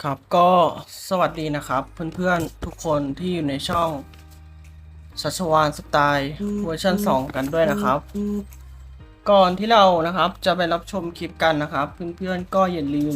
ครับก็สวัสดีนะครับเพื่อนๆทุกคนที่อยู่ในช่องชัชวานสไตล์เวอร์ชัน2 กันด้วยนะครับ ก่อนที่เรานะครับจะไปรับชมคลิปกันนะครับ เพื่อนๆก็อย่าลืม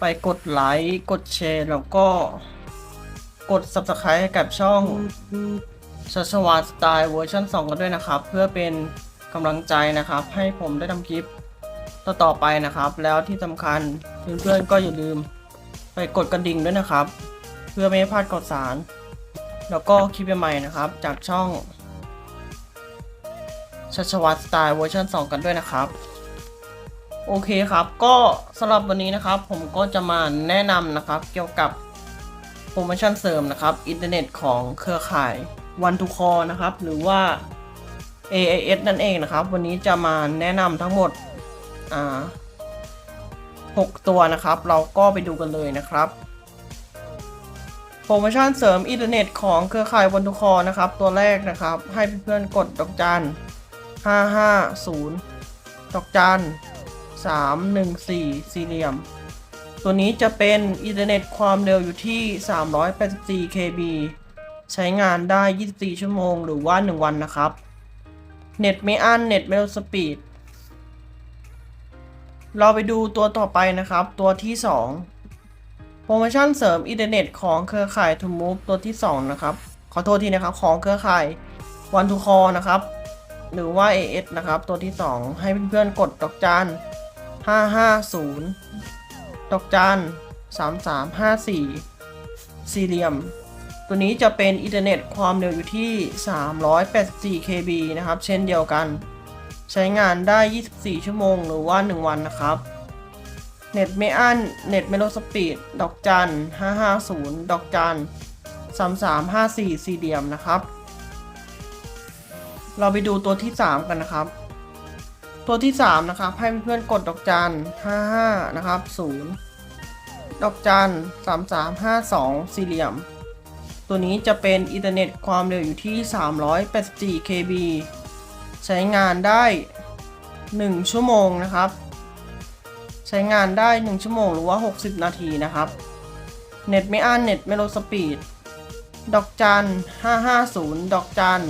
ไปกดไลค์กดแชร์แล้วก็กด Subscribe ให้กับช่องชัชวานสไตล์เวอร์ชัน2 กันด้วยนะครับ เพื่อเป็นกำลังใจนะครับ ให้ผมได้ทำคลิปต่อๆไปนะครับ แล้วที่สำคัญเพื่อนๆก็อย่าลืม ไปกดกระดิ่งด้วยนะครับ เพื่อไม่ให้พลาดข่าวสาร แล้วก็คลิปใหม่ๆนะครับ จากช่องชัชวัตสไตล์เวอร์ชัน2 กันด้วยนะครับ โอเคครับ ก็สำหรับวันนี้นะครับ ผมก็จะมาแนะนำนะครับ เกี่ยวกับโปรโมชั่นเสริมนะครับ อินเทอร์เน็ตของเครือข่าย One to Call นะครับ หรือว่า AIS นั่นเองนะครับ วันนี้จะมาแนะนำทั้งหมดอ่า 6 ตัวนะครับ เราก็ไปดูกันเลยนะครับโปรโมชั่นเสริมอินเทอร์เน็ตของเครือข่ายวันทุคอนะครับ ตัวแรกนะครับ ให้เพื่อนๆกดดอกจัน 550 ดอกจัน 314 สี่เหลี่ยม ตัวนี้จะเป็นอินเทอร์เน็ตความเร็วอยู่ที่ 384 KB ใช้งานได้ 24 ชั่วโมงหรือว่า 1 วันนะครับ เน็ตไม่อั้นเน็ตไม่ลดสปีด เราไปดูตัวต่อไปนะครับ ตัวที่ 2 โปรโมชั่นเสริมอินเทอร์เน็ตของเครือข่าย To Move ตัวที่ 2 นะครับ ขอโทษทีนะครับ ของเครือข่าย One to Call นะครับ หรือว่า AS นะครับ ตัวที่ 2 ให้เพื่อนๆกดดอกจาน550ดอกจาน3354 สี่เหลี่ยม ตัวนี้จะเป็นอินเทอร์เน็ตความเร็วอยู่ที่ 384 KB นะครับ เช่นเดียวกัน ใช้งานได้ 24 ชั่วโมงหรือว่า 1 วันนะครับ เน็ตไม่อั้น เน็ตไม่ลดสปีด ดอกจัน 550 ดอกจัน 3354 สี่เหลี่ยมนะครับ เราไปดูตัวที่ 3 กันนะครับ ตัวที่ 3 นะครับ ให้เพื่อนๆกดดอกจัน 55 นะครับ 0 ดอกจัน 3352 สี่เหลี่ยม ตัวนี้จะเป็นอินเทอร์เน็ตความเร็วอยู่ที่ 384 KB ใช้งานได้ 1 ชั่วโมงนะครับ ใช้งานได้ 1 ชั่วโมงหรือว่า 60 นาทีนะครับเน็ตไม่อั้นเน็ตไม่ลดสปีด ดอกจัน 550 ดอกจัน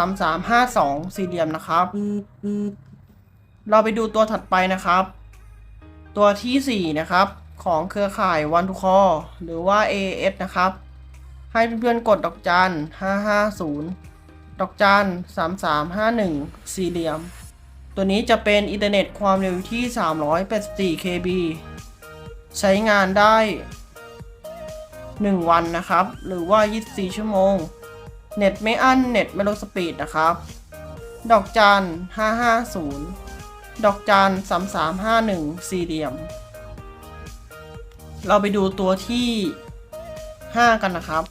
3352 สี่เหลี่ยมนะครับ เราไปดูตัวถัดไปนะครับ ตัวทีสี่4 นะครับ ของเครือข่าย One to Call หรือว่า AS นะครับ ให้เพื่อนๆกดดอกจัน 550 ดอกจัน3351 สี่เหลี่ยม ตัวนี้จะเป็นอินเทอร์เน็ตความเร็วอยู่ที่ 384 KB ใช้งานได้ 1 วันนะครับ หรือว่า 24 ชั่วโมง เน็ตไม่อั้น เน็ตไม่ลดสปีดนะครับ ดอกจัน550 ดอกจัน3351 สี่เหลี่ยม เราไปดูตัวที่ 5 กันนะครับ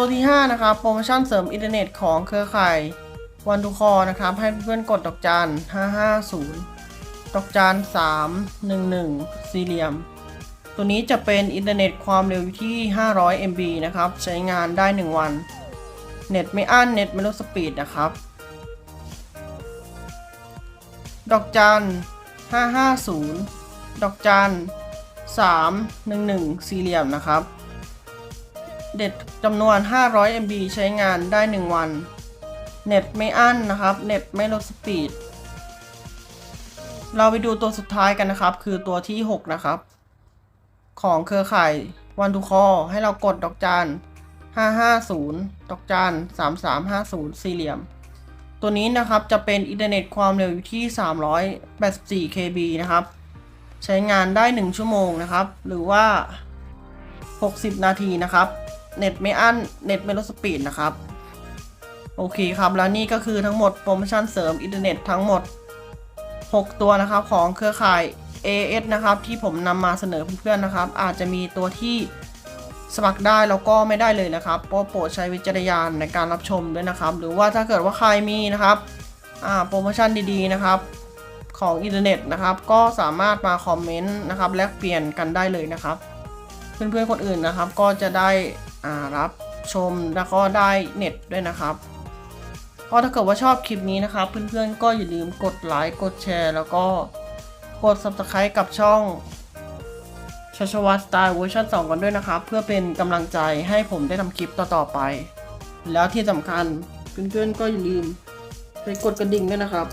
ตัวที่ 5 นะครับ โปรโมชั่นเสริมอินเทอร์เน็ตของเครือข่าย One to Call นะครับ ให้เพื่อนกดดอกจัน 550 ดอกจัน 311 สี่เหลี่ยม ตัวนี้จะเป็นอินเทอร์เน็ตความเร็วอยู่ที่ 500 MB นะครับ ใช้งานได้ 1 วัน เน็ตไม่อั้น เน็ตไม่ลดสปีดนะครับ ดอกจัน 550 ดอกจัน 311 สี่เหลี่ยมนะครับ เด็ดจำนวน 500 MB ใช้งานได้ 1 วัน เน็ตไม่อั้นนะครับ เน็ตไม่ลดสปีด เราไปดูตัวสุดท้ายกันนะครับ คือตัวที่ 6 นะครับ ของเครือข่าย One to Call ให้เรากดดอกจัน550 ดอกจัน3350 สี่เหลี่ยม ตัวนี้นะครับจะเป็นอินเทอร์เน็ตความเร็วอยู่ที่ 384 KB นะครับ ใช้งานได้ 1 ชั่วโมงนะครับ หรือว่า 60 นาทีนะครับ เน็ตไม่อั้นเน็ตไม่ลดสปีดนะครับ โอเคครับแล้วนี่ก็คือทั้งหมดโปรโมชั่นเสริมอินเทอร์เน็ตทั้งหมด 6 ตัวนะครับของเครือข่าย AS นะครับที่ผมนำมาเสนอเพื่อนๆนะครับ อาจจะมีตัวที่สมัครได้แล้วก็ไม่ได้เลยนะครับก็โปรดใช้วิจารณญาณในการรับชมด้วยนะครับ หรือว่าถ้าเกิดว่าใครมีนะครับโปรโมชั่นดีๆนะครับของอินเทอร์เน็ตนะครับ ก็สามารถมาคอมเมนต์นะครับแลกเปลี่ยนกันได้เลยนะครับ เพื่อนๆคนอื่นนะครับ ก็จะได้ รับชมแล้วก็ได้เน็ตด้วยนะครับ ก็ถ้าเกิดว่าชอบคลิปนี้นะครับ เพื่อนๆก็อย่าลืมกดไลค์กดแชร์ แล้วก็กด subscribe กับช่องชัชวัตสไตล์เวอร์ชัน2 กันด้วยนะครับ เพื่อเป็นกำลังใจให้ผมได้ทำคลิปต่อๆไป แล้วที่สำคัญเพื่อนๆก็อย่าลืมไปกดกระดิ่งด้วยนะครับ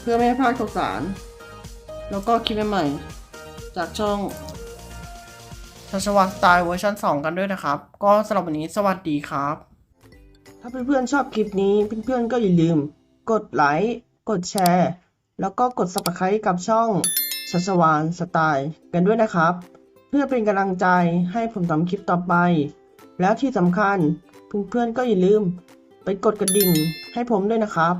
เพื่อไม่ให้พลาดข่าวสาร แล้วก็คลิปใหม่ๆจากช่อง ชัชวัตสไตล์เวอร์ชัน2 กันด้วยนะครับ ก็สำหรับวันนี้สวัสดีครับ ถ้าเพื่อนๆชอบคลิปนี้เพื่อนๆก็อย่าลืม กดไลค์กดแชร์ แล้วก็กด subscribe กับช่องชัชวานสไตล์กันด้วยนะครับ เพื่อเป็นกำลังใจให้ผมทำคลิปต่อไป แล้วที่สำคัญเพื่อนๆก็อย่าลืม ไปกดกระดิ่งให้ผมด้วยนะครับ